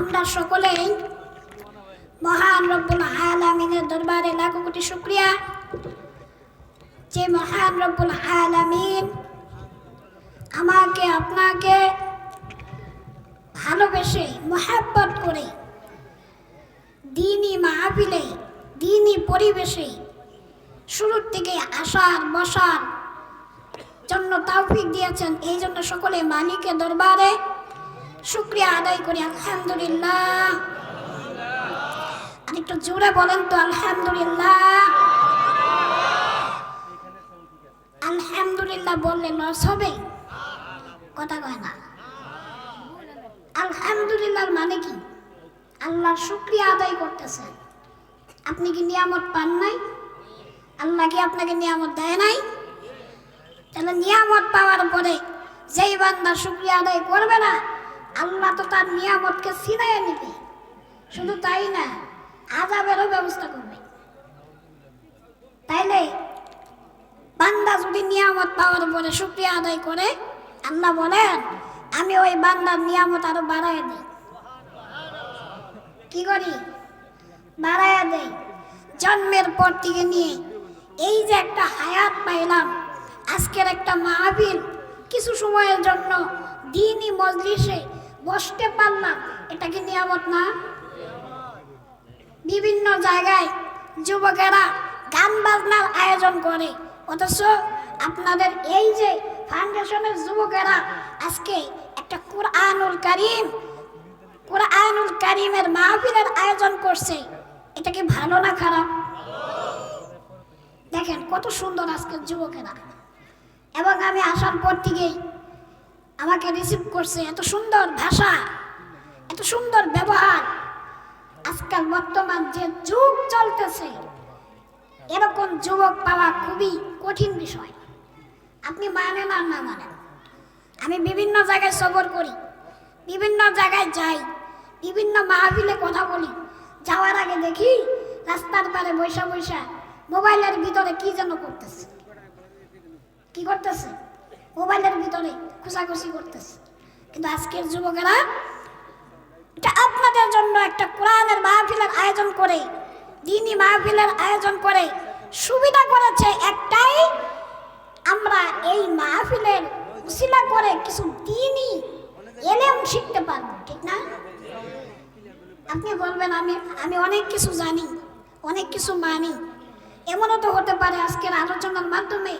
আমরা সকলেই মহান রব্বুল আলামিনের দরবারে লাখো কোটি শুক্রিয়া। যে মহান রব্বুল আলামিন আমাকে, আপনাকে ভালোবেসে, মহাব্বত করে, দিনই মাহফিলে, দিনই পরিবেশে, শুরুর থেকে আসার, বসার জন্য তৌফিক দিয়েছেন। এই জন্য সকলে মালিকের দরবারে শুক্রিয়া আদায় করি, আলহামদুলিল্লাহ। আর একটু জোরে বলেন তো, আলহামদুলিল্লাহ। আলহামদুলিল্লাহ বললে লস হবে? কথা কয় না। আলহামদুলিল্লাহ মানে কি? আল্লাহ শুক্রিয়া আদায় করতেছেন আপনি কি নিয়ামত পান নাই? আল্লাহ কি আপনাকে নিয়ামত দেয় নাই? তাহলে নিয়ামত পাওয়ার পরে যেই বান্দা শুক্রিয়া আদায় করবে না আল্লাহ তো তার নিয়ামতকে ছিনাইয়ে নিবে। শুধু তাই না আজাবেরও ব্যবস্থা করবে। তাইলে বান্দা যদি নিয়ামত পাওয়ার পরে শুক্রিয়া আদায় করে, আল্লাহ বলেন, আমি ওই বান্দার নিয়ামত আরও বাড়ায় দিই। কি করি? বাড়ায় দেই। জন্মের পর থেকে নিয়ে এই যে একটা হায়াত পাইলাম, আজকের একটা মাহবিল কিছু সময়ের জন্য দিনই মজলিসে বসতে পারলাম এটা কি নিয়ামত না? বিভিন্ন জায়গায় যুবকেরা গান বাজনার আয়োজন করে। অথচ আপনাদের এই যে ফাউন্ডেশনের যুবকেরা আজকে একটা কোরআনুল কারিম, কোরআনুল কারিমের মাহফিলের আয়োজন করছে, এটা কি ভালো না খারাপ? দেখেন কত সুন্দর আজকের যুবকেরা। এবং আমি আসার পর থেকেই আমাকে রিসিভ করছে। এত সুন্দর ভাষা, এত সুন্দর ব্যবহার। আজকাল বর্তমান যে যুগ চলতেছে, এরকম যুবক পাওয়া খুবই কঠিন বিষয়। আপনি মানেন আর না মানেন আমি বিভিন্ন জায়গায় সফর করি, বিভিন্ন জায়গায় যাই, বিভিন্ন মাহফিলে কথা বলি। যাওয়ার আগে দেখি রাস্তার পারে বৈশা বৈশা মোবাইলের ভিতরে কি যেন করতেছে। কি করতেছে? মোবাইলের ভিতরে খুশাখুশি করতেছে। কিন্তু আজকের যুবকেরা এটা আপনাদের জন্য একটা কোরআনের মাহফিলের আয়োজন করে, দিনী মাহফিলের আয়োজন করে সুবিধা করেছে একটাই, আমরা এই মাহফিলের উসিলা করে কিছু দিনই এলেম শিখতে পারব, ঠিক না? আপনি বলবেন, আমি আমি অনেক কিছু জানি, অনেক কিছু মানি। এমনও তো হতে পারে আজকের আলোচনার মাধ্যমে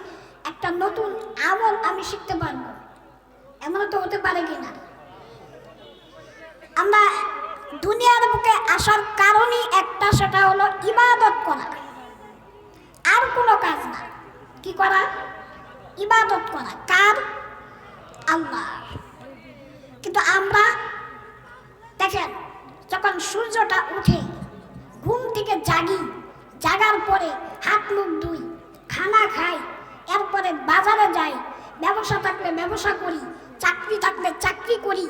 একটা নতুন আমল আমি শিখতে পারব। এমনও তো হতে পারে কিনা? আমরা দুনিয়ার বুকে আসার কারণই একটা, সেটা হলো ইবাদত করা। আর কোনো কাজ না। কি করা? ইবাদত করা। কার? আল্লাহ। কিন্তু আমরা, দেখেন, যখন সূর্যটা উঠে ঘুম থেকে জাগি, জাগার পরে হাত মুখ ধুই, খানা খাই, এরপরে বাজারে যাই, ব্যবসা থাকলে ব্যবসা করি চাকরি থাকলে চাকরি করি।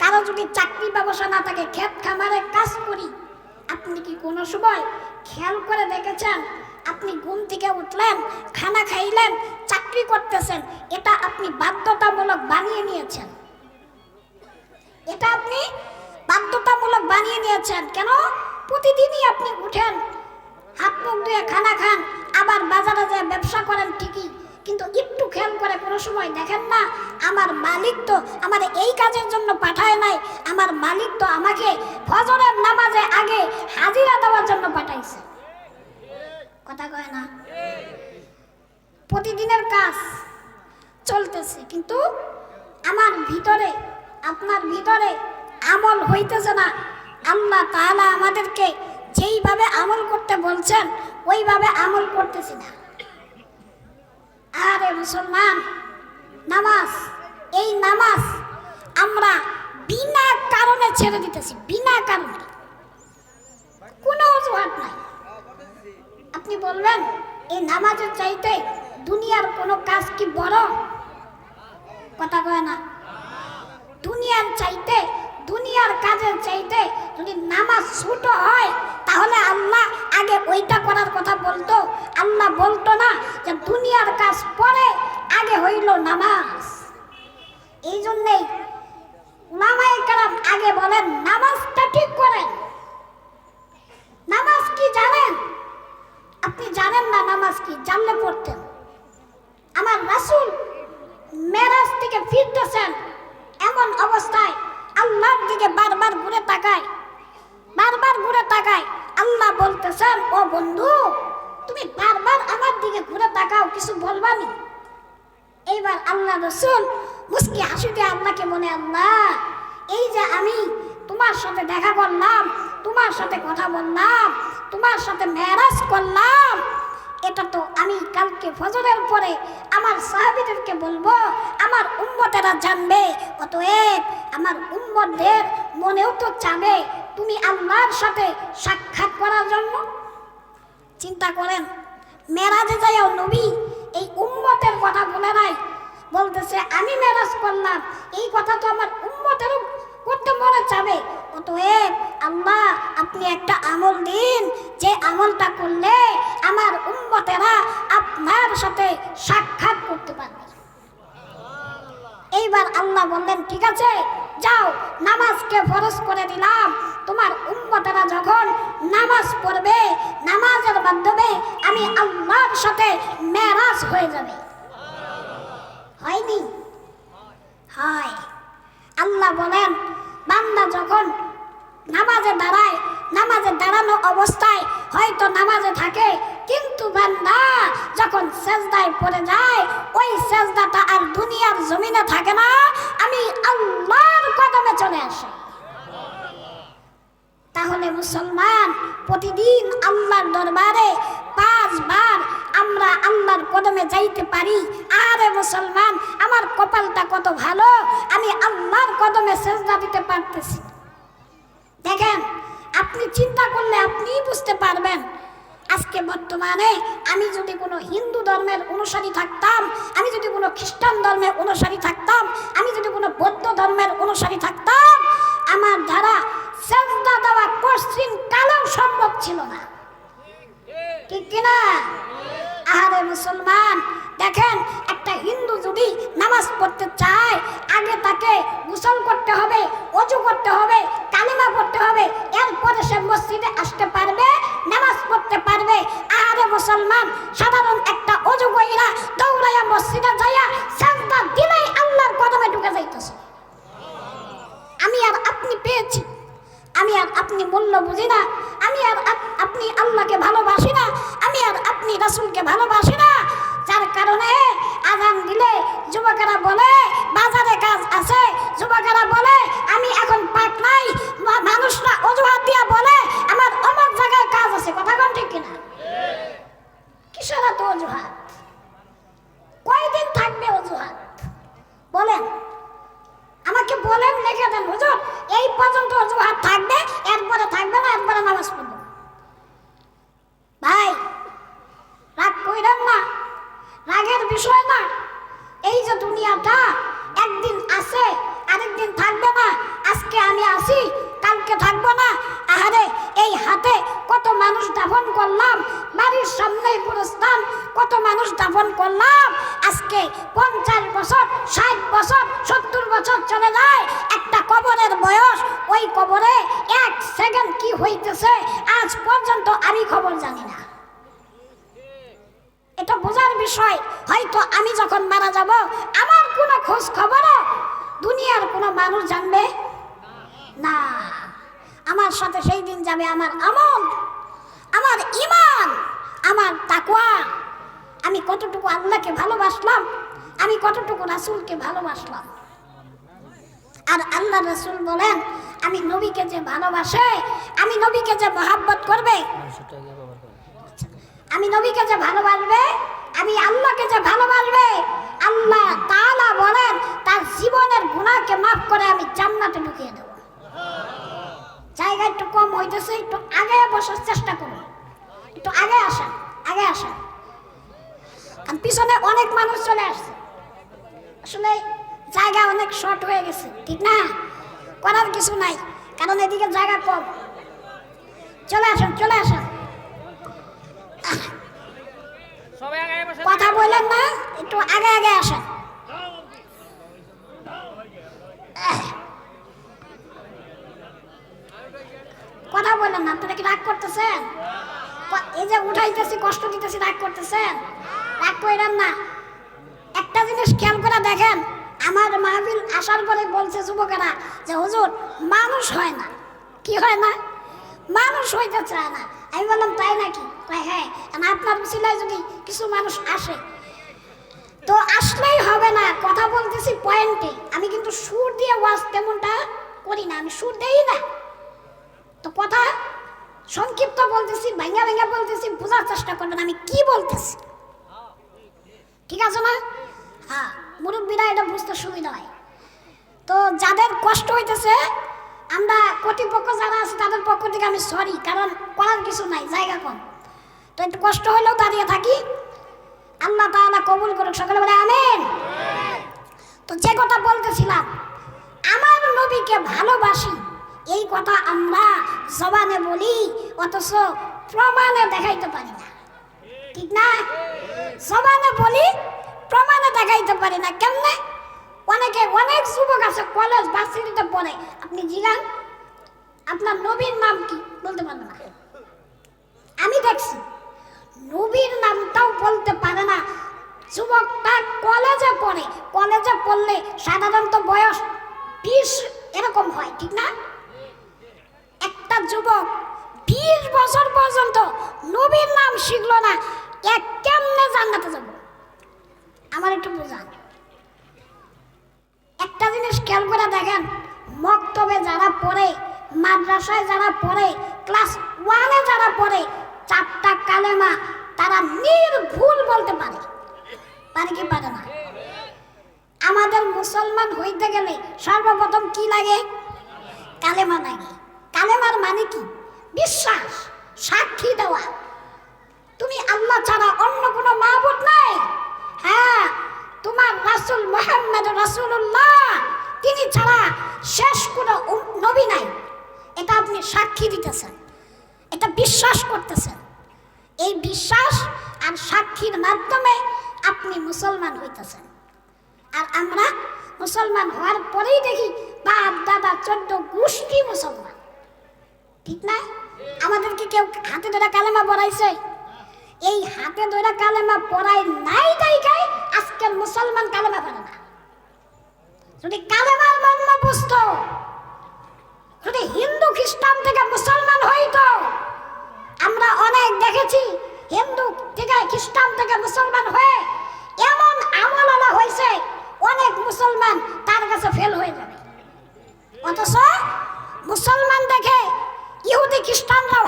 কারও যদি চাকরি ব্যবসা না থাকে ক্ষেত খামারে কাজ করি। আপনি কি কোনো সময় খেয়াল করে দেখেছেন? আপনি ঘুম থেকে উঠলেন, খানা খাইলেন, চাকরি করতেছেন, এটা আপনি বাধ্যতামূলক বানিয়ে নিয়েছেন। এটা আপনি বাধ্যতামূলক বানিয়ে নিয়েছেন। কেন? প্রতিদিনই আপনি উঠেন, হাত মুখ ধুয়ে খানা খান, আবার বাজারে যায় ব্যবসা করেন ঠিকই। কিন্তু একটু খেয়াল করে কোনো সময় দেখেন না, আমার মালিক তো আমার এই কাজের জন্য পাঠায় নাই, আমার মালিক তো আমাকে ফজরের নামাজে আগে হাজিরা দেওয়ার জন্য পাঠাইছে। কথা কয় না? প্রতিদিনের কাজ চলতেছে, কিন্তু আমার ভিতরে, আপনার ভিতরে আমল হইতেছে না। আল্লাহ তাআলা আমাদেরকে যেইভাবে আমল করতে বলছেন, ওইভাবে আমল করতেছি না। আরে মুসলমান, নামাজ, এই নামাজ আমরা বিনা কারণে ছেড়ে দিতেছি, বিনা কারণে। কোনো অজুহাত নাই। আপনি বলবেন, এই নামাজের চাইতে দুনিয়ার কোনো কাজ কি বড়? কথা কয় না। দুনিয়ার চাইতে, দুনিয়ার কাজের চাইতে যদি নামাজ ছোট হয়, তাহলে আল্লাহ আগে ওইটা করার কথা বলতো। আল্লাহ বলতো না দুনিয়ার কাজ পরে আগে হইল নামাজ। এই জন্যেই মামাই কালাম আগে বলেন, নামাজটা ঠিক করেন। নামাজ কি জানেন? আপনি জানেন না নামাজ কি? জানলে পড়তেন। আমার রাসুল মেরাজ থেকে ফিরতেছেন এমন অবস্থায় আল্লাহর দিকে বারবার ঘুরে তাকায়। বারবার ঘুরে তাকায়। আল্লাহ বলতেছেন, ও বন্ধু তুমি বারবার আমার দিকে ঘুরে তাকাও, কিছু বলবা বলবানি এইবার আল্লাহ রসুল মুসকি হাসি দিয়ে আল্লাহকে মনে আল্লাহ, এই যে আমি তোমার সাথে দেখা করলাম, তোমার সাথে কথা বললাম, তোমার সাথে ম্যারাজ করলাম, এটা তো আমি কালকে ফজরের পরে আমার সাহাবিদেরকে বলব, আমার উম্মতেরা জানবে, অতএব আমার উম্মতদের মনেও তো চাবে তুমি আল্লাহর সাথে সাক্ষাৎ করার জন্য। চিন্তা করেন। মেরাজে যাইও নবী এই উম্মতের কথা বলে নাই। বলতেছে, আমি মেরাজ করলাম। এই কথা তো আমার উম্মতেরও করতে মনে চাবে। অতএব আল্লাহ, আপনি একটা আমল দিন। যে আমলটা করলে আমার উম্মতেরা আপনার সাথে সাক্ষাৎ করতে পারবে। এইবার আল্লাহ বললেন, ঠিক আছে যাও, নামাজকে ফরজ করে দিলাম। তোমার উম্মতেরা যখন নামাজ পড়বে, নামাজের মাধ্যমে আমি আল্লাহর সাথে মেরাজ হয়ে যাবে। হয়নি? হয়। আল্লাহ বলেন, বান্দা যখন নামাজে দাঁড়ায় নামাজে দাঁড়ানো অবস্থায় হয়তো নামাজে থাকে। কিন্তু বান্দা যখন সেজদায় পড়ে যায়, ওই সেজদাটা আর দুনিয়ার জমিনে থাকে না। আমি আল্লাহর কদমে চলে আসি। তাহলে মুসলমান, প্রতিদিন আল্লাহর দরবারে পাঁচবার আমরা আল্লাহর কদমে যাইতে পারি। আরে মুসলমান, আমার কপালটা কত ভালো, আমি আল্লাহর কদমে সেজদা দিতে পারতেছি দেখেন আপনি চিন্তা করলে আপনিই বুঝতে পারবেন। আজকে বর্তমানে আমি যদি কোনো হিন্দু ধর্মের অনুসারী থাকতাম, আমি যদি কোনো খ্রিস্টান ধর্মের অনুসারী থাকতাম, আমি যদি কোনো বৌদ্ধ ধর্মের অনুসারী থাকতাম, আমার দ্বারা সেজদা দেওয়া কোশ্চিন কালেও সম্ভব ছিল না। ঠিক কিনা? আরে মুসলমান, দেখেন হিন্দু যদি নামাজ পড়তে চায়, আগে তাকে গোসল করতে হবে, অজু করতে হবে, কালিমা পড়তে হবে, এরপরে সে মসজিদে আসতে পারবে, নামাজ পড়তে পারবে। আরে মুসলমান, সাধারণ একটা অজু কইরা দৌড়াইয়া মসজিদে যাইয়া সাজদা দিলেই আল্লাহর কদমে ঢুকে যাইতেছে। আমি আর আপনি পেয়েছি। আমি আর আপনি মূল্য বুঝি না। আমি আর আপনি আল্লাহকে ভালোবাসি না। আমি আর আপনি রাসুলকে ভালোবাসি না যার কারণে আজান দিলে যুবকেরা বলে বাজারে কাজ আছে যুবকেরা বলে আমি এখন পাক নাই মা- মানুষরা অজুহাত দিয়া বলে আমার অমুক জায়গায় কাজ আছে কথা কোন ঠিক কিনা কিসের এত অজুহাত কয়দিন থাকবে অজুহাত বলেন আমাকে বলেন লিখে দেন হুজুর এই পর্যন্ত অজুহাত থাকবে এরপরে থাকবে না এরপরে নামাজ পড়ব ভাই রাগ কইরেন না রাগের বিষয় না এই যে দুনিয়াটা একদিন আছে আরেকদিন থাকবে না আজকে আমি আসি কালকে থাকব না আহারে এই হাতে কত মানুষ দাফন করলাম বাড়ির সামনে পুরস্থান কত মানুষ দাফন করলাম। আজকে পঞ্চাশ বছর, ষাট বছর, সত্তর বছর চলে যায়, একটা কবরের বয়স, ওই কবরে এক সেকেন্ড কি হইতেছে, আজ পর্যন্ত আমি খবর জানি না। এটা বোঝার বিষয়, হয়তো আমি যখন মারা যাব, আমার কোনো খোঁজ খবরও দুনিয়ার কোনো মানুষ জানবে? না। আমার সাথে সেই দিন যাবে আমার আমল, আমার ইমান। আমার তাকওয়া। আমি কতটুকু আল্লাহকে ভালোবাসলাম, আমি কতটুকু রাসূলকে ভালোবাসলাম। আর আল্লাহ রাসূল বলেন, আমি নবীকে যে ভালোবাসে, আমি নবীকে যে মহাব্বত করবে, আমি নবীকে যে ভালোবাসবে, আমি আল্লাহকে যে ভালোবাসবে, আল্লাহ তাআলা বলেন, তার জীবনের গুনাহকে মাফ করে আমি জান্নাতে ঢুকিয়ে দেব। জায়গা একটু কম হইতেছে, একটু আগে বসার চেষ্টা করুন। একটু আগে আসেন আগে আসেন। আর পিছনে অনেক মানুষ চলে আসছে। আসলে জায়গা অনেক শর্ট হয়ে গেছে ঠিক না? করার কিছু নাই কারণ এদিকে জায়গা কম। চলে আসেন চলে আসেন। কথা বললেন না একটু আগে আগে আসেন। কথা বললেন না আপনারা কি রাগ করতেছেন? এই যে উঠাইতেছি, কষ্ট দিতেছি, রাগ করতেছেন রাগ কইরেন না। একটা জিনিস খেয়াল করে দেখেন, আমার মাহফিল আসার পরে বলছে যুবকেরা যে, হুজুর, মানুষ হয় না। কি হয় না? মানুষ হইতে চায় না। আমি বললাম, তাই নাকি? হ্যাঁ আপনার সিলাই যদি কিছু মানুষ আসে, তো আসলেই হবে না। কথা বলতেছি পয়েন্টে। আমি কিন্তু সুর দিয়ে ওয়াজ তেমনটা করি না, আমি সুর দেই না। তো কথা সংক্ষিপ্ত বলতেছি ভাঙ্গা ভাঙ্গা বলতেছি বোঝার চেষ্টা করবেন আমি কি বলতেছি? ঠিক আছে না? হ্যাঁ মুরব্বীরা এটা বুঝতে সুবিধা হয়। তো যাদের কষ্ট হইতেছে আমরা কর্তৃপক্ষ যারা আছে তাদের পক্ষ থেকে আমি সরি কারণ করার কিছু নাই জায়গা কম। তো একটু কষ্ট হইলেও দাঁড়িয়ে থাকি। আল্লাহ তাআলা কবুল করুক সকলে বলে আমেন। তো যে কথা বলতেছিলাম আমার নবীকে ভালোবাসি এই কথা আমরা জবানে বলি, অথচ প্রমাণে দেখাইতে পারি না। ঠিক না? জবানে বলি, প্রমাণে দেখাইতে পারি না। কেমনে? অনেকে অনেক যুবক আছে, কলেজ, ভার্সিটিতে পড়ে। আপনি জিগান, আপনার নবীর নাম কি? বলতে পারবে না। আমি দেখছি, নবীর নামটাও বলতে পারে না। যুবকটা কলেজে পড়ে। কলেজে পড়লে সাধারণত বয়স বিশ এরকম হয়, ঠিক না? যুবক বিশ বছর পর্যন্ত নবীর নাম শিখল না, এক কেমনে জান্নাতে যাব? আমার একটু বোঝান। একটা জিনিস খেয়াল করে দেখেন, মক্তবে যারা পড়ে, মাদ্রাসায় যারা পড়ে, ক্লাস ওয়ানে যারা পড়ে, চারটা কালেমা তারা নির্ভুল বলতে পারে। পারে কি পারে না? আমাদের মুসলমান হইতে গেলে সর্বপ্রথম কি লাগে? কালেমা লাগে। কালেমার মানে কি? বিশ্বাস, সাক্ষী দেওয়া। তুমি আল্লাহ ছাড়া অন্য কোনো মাহবুদ নাই। হ্যাঁ তোমার রাসূল মোহাম্মদ রাসূলুল্লাহ, তিনি ছাড়া শেষ কোনো নবী নাই। এটা আপনি সাক্ষী দিতেছেন, এটা বিশ্বাস করতেছেন। এই বিশ্বাস আর সাক্ষীর মাধ্যমে আপনি মুসলমান হইতেছেন। আর আমরা মুসলমান হওয়ার পরেই দেখি বাপ, দাদা, চোদ্দ গোষ্ঠী মুসলমান। ঠিক না? আমাদেরকে কেউ হাতে ধরে কালেমা পড়াইছে? এই হাতে ধরে কালেমা পড়াই নাই তাইকাই আজকের মুসলমান কালেমা পড়ে না। যদি কালেমার মর্ম বুঝতো, যদি হিন্দু খ্রিস্টান থেকে মুসলমান হইতো, আমরা অনেক দেখেছি হিন্দু থেকে খ্রিস্টান থেকে মুসলমান হয়ে এমন আমলালা হয়েছে অনেক মুসলমান তার কাছে ফেল হয়ে যাবে। অথচ মুসলমান দেখে Yahudi kiştan lau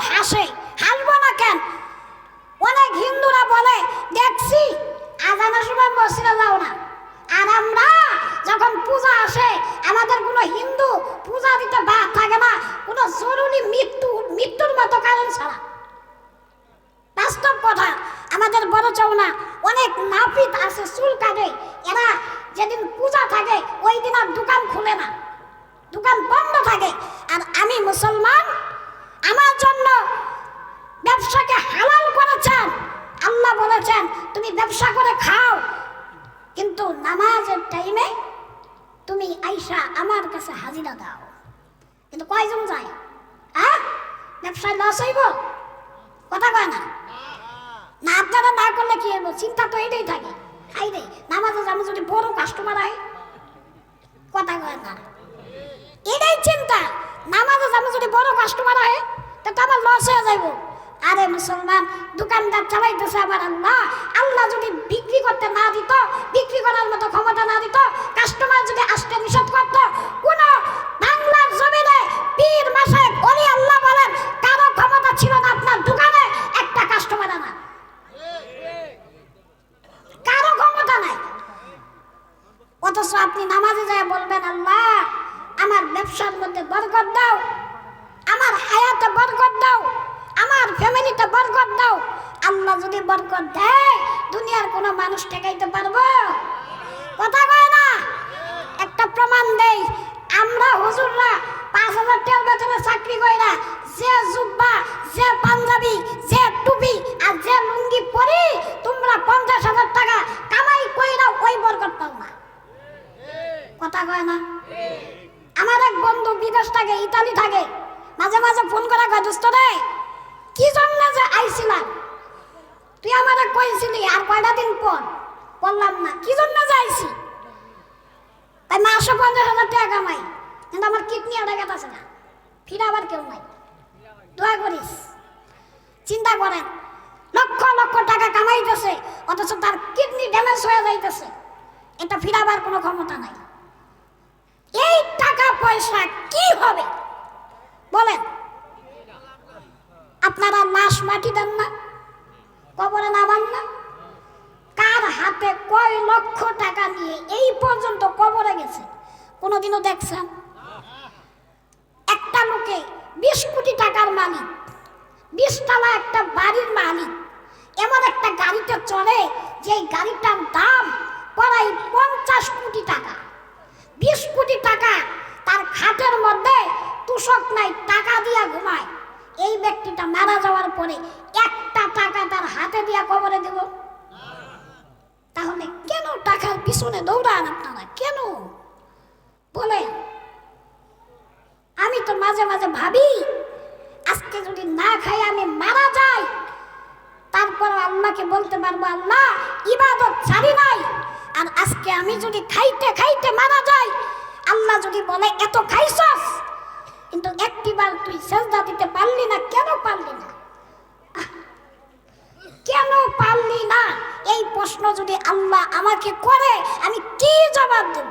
বলেছেন, তুমি ব্যবসা করে খাও। কিন্তু নামাজের টাইমে তুমি আইসা আমার কাছে হাজিরা দাও। কিন্তু কয়জন যায়? হ্যাঁ? ব্যবসায় লস হইব? কথা কয় না। না, আপনারা না করলে কি হইব? চিন্তা তো এটাই থাকে। হাই রে নামাজে আমি যদি বড় কাস্টমার হয় কথা কয় না। এটাই চিন্তা। নামাজে আমি যদি বড় কাস্টমার হয় তো আমার লস হয়ে যাইব। আরে মুসলমান দোকানদার চালাইতেছে আবার আল্লাহ। আল্লাহ যদি বিক্রি করতে না দিত, বিক্রি করার মতো ক্ষমতা না দিত কাস্টমার যদি আসতে নিষেধ করত, কোন বাংলার জমিনে পীর মাসে অলি আল্লাহ বলেন, কারও ক্ষমতা ছিল না আপনার দোকানে, একটা কাস্টমার আনা। কারও ক্ষমতা নাই। অথচ আপনি নামাজে যায় বলবেন, আল্লাহ, আমার ব্যবসার মধ্যে বরকত দাও, আমার হায়াতে বরকত দাও। আমার ফ্যামিলিতে বরকত দাও। আল্লাহ যদি বরকত দেয়, দুনিয়ার কোনো মানুষ ঠেকাইতে পারব? কথা কয় না? একটা প্রমাণ দেই। আমরা হুজুররা পাঁচ হাজার টাকার বেতনে চাকরি কইরা যে জুব্বা, যে পাঞ্জাবি, যে টুপি আর যে লুঙ্গি পরি, তোমরা পঞ্চাশ হাজার টাকা কামাই কইরা ওই বরকত পাও না। কথা কয় না? আমার এক বন্ধু বিদেশ থাকে, ইতালি থাকে। মাঝে মাঝে ফোন করা কয়, দোস্ত রে কি জন্য যে আইছিলাম তুই আমারে কইছিলি, আর কয়টা দিন পর? বললাম না, কি জন্য যে আইছি? তাই মাসে পঞ্চাশ হাজার টাকা কামাই, কিন্তু আমার কিডনি আড়া গেছে না। ফিরে আবার কেউ নাই। দোয়া করিস। চিন্তা করেন, লক্ষ লক্ষ টাকা কামাইতেছে, অথচ তার কিডনি ড্যামেজ হয়ে যাইতেছে। এটা ফিরাবার কোনো ক্ষমতা নাই। এই টাকা পয়সা কি হবে? বলেন। আপনারা লাশ মাটি দেন না, কবরে নামান না? কার হাতে কয় লক্ষ টাকা নিয়ে এই পর্যন্ত কবরে গেছে? কোনোদিনও দেখছেন? একটা লোকে বিশ কোটি টাকার মালিক, বিশতলা একটা বাড়ির মালিক, এমন একটা গাড়িতে চলে যে গাড়িটার দাম প্রায় পঞ্চাশ কোটি টাকা। বিশ কোটি টাকা তার খাটের মধ্যে তুষক নাই, টাকা দিয়া ঘুমায়। এই ব্যক্তিটা মারা যাওয়ার পরে একটা টাকা তার হাতে দিয়া কবরে দেব। তাহলে কেন টাকার পিছনে দৌড়ান আপনারা? কেন? বলে আমি তো মাঝে মাঝে ভাবি, আজকে যদি না খাই আমি মারা যাই, তারপর আল্লাহকে বলতে পারব, আল্লাহ, ইবাদত ছাড়ি নাই। আর আজকে আমি যদি খাইতে খাইতে মারা যাই, আল্লাহ যদি বলে, এত খাইছস? কিন্তু একটি একটিবার তুই সেজদা দিতে পারলি না, কেন পারলি না? কেন পারলি না? এই প্রশ্ন যদি আল্লাহ আমাকে করে, আমি কি জবাব দেব?